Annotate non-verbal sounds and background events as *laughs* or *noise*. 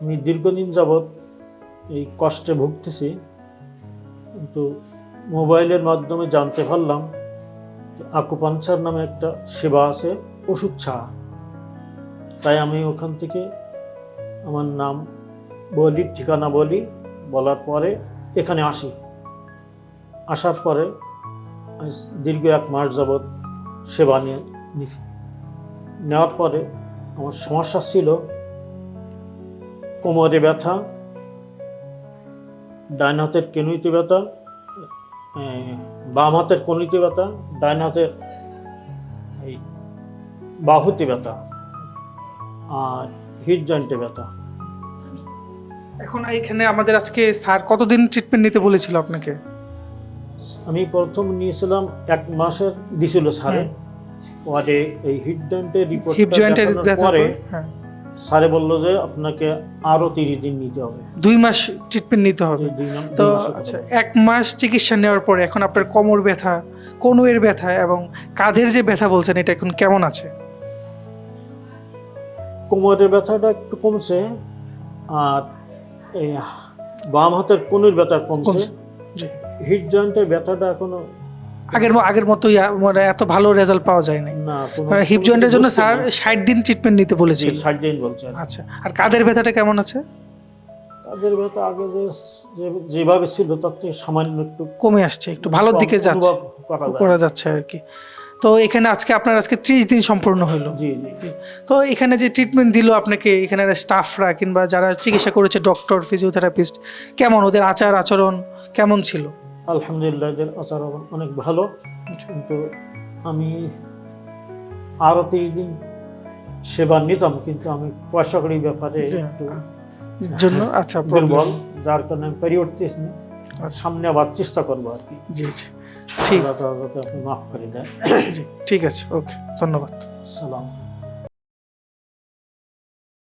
আমি দীর্ঘদিন যাবৎ এই কষ্টে ভুগতেছি, কিন্তু মোবাইলের মাধ্যমে জানতে পারলাম আকুপাঞ্চার নামে একটা সেবা আছে, ওষুধ ছাড়া। তাই আমি ওখান থেকে আমার নাম বলি, ঠিকানা বলি, বলার পরে এখানে আসি। আসার পরে দীর্ঘ এক মাস যাবৎ সেবা নিয়ে নিছি। নেওয়ার পরে আমার সমস্যা ছিল কোমরে ব্যথা ডান হাতের কেনুইতে ব্যথা বাম হাতের কনুইতে ব্যথা ডান হাতের এই বাহুতে ব্যথা আর হিট জয়েন্টে ব্যথা। এখন এইখানে আমাদের আজকে স্যার কতদিন ট্রিটমেন্ট নিতে বলেছিল আপনাকে? আমি প্রথম নিয়েছিলাম এক মাসের দিছিল স্যারে। পরে এই হিট জয়েন্টের রিপোর্ট হিপ জয়েন্টের ব্যথা পরে হ্যাঁ। স্যারে বলল যে আপনাকে আরও তিরিশ দিন নিতে হবে। দুই মাস ট্রিটমেন্ট নিতে হবে। তো আচ্ছা এক মাস চিকিৎসা নেওয়ার পরে এখন আপনার কোমর ব্যথা কনুয়ের ব্যথা এবং কাঁধের যে ব্যথা বলছেন এটা এখন কেমন আছে? কোমরের ব্যথাটা একটু কমছে আর বাম হাতের কনুর ব্যথা কমছে। হিট জয়েন্টের ব্যথাটা এখনও আগের আগের মতো মানে এত ভালো রেজাল্ট পাওয়া যায়নি। না হিপ জয়েন্টের জন্য স্যার। ষাট দিন ট্রিটমেন্ট নিতে বলেছিল। ষাট দিন বলছে। আচ্ছা আর কাদের ব্যথাটা কেমন আছে? কাদের ব্যথা আগে যে যেভাবে ছিল তার থেকে সামান্য একটু কমে আসছে একটু ভালোর দিকে যাচ্ছে করা যাচ্ছে আর কি। তো এখানে আজকে আপনার আজকে ত্রিশ দিন সম্পূর্ণ হলো। জি জি তো এখানে যে ট্রিটমেন্ট দিল আপনাকে এখানের স্টাফরা কিংবা যারা চিকিৎসা করেছে ডক্টর ফিজিওথেরাপিস্ট কেমন? ওদের আচার আচরণ কেমন ছিল? আলহামদুলিল্লাহ এদের আচার অনেক ভালো। কিন্তু আমি আরও তিরিশ দিন সেবা নিতাম কিন্তু আমি পয়সা করি ব্যাপারে একটু জন্য আচ্ছা *laughs* দুর্বল যার কারণে আমি পেরিয়ে উঠতেছি না সামনে আবার চেষ্টা করব আর কি। জি জি। ঠিক। আপনি মাফ করে দেন। ঠিক আছে ওকে ধন্যবাদ। সালাম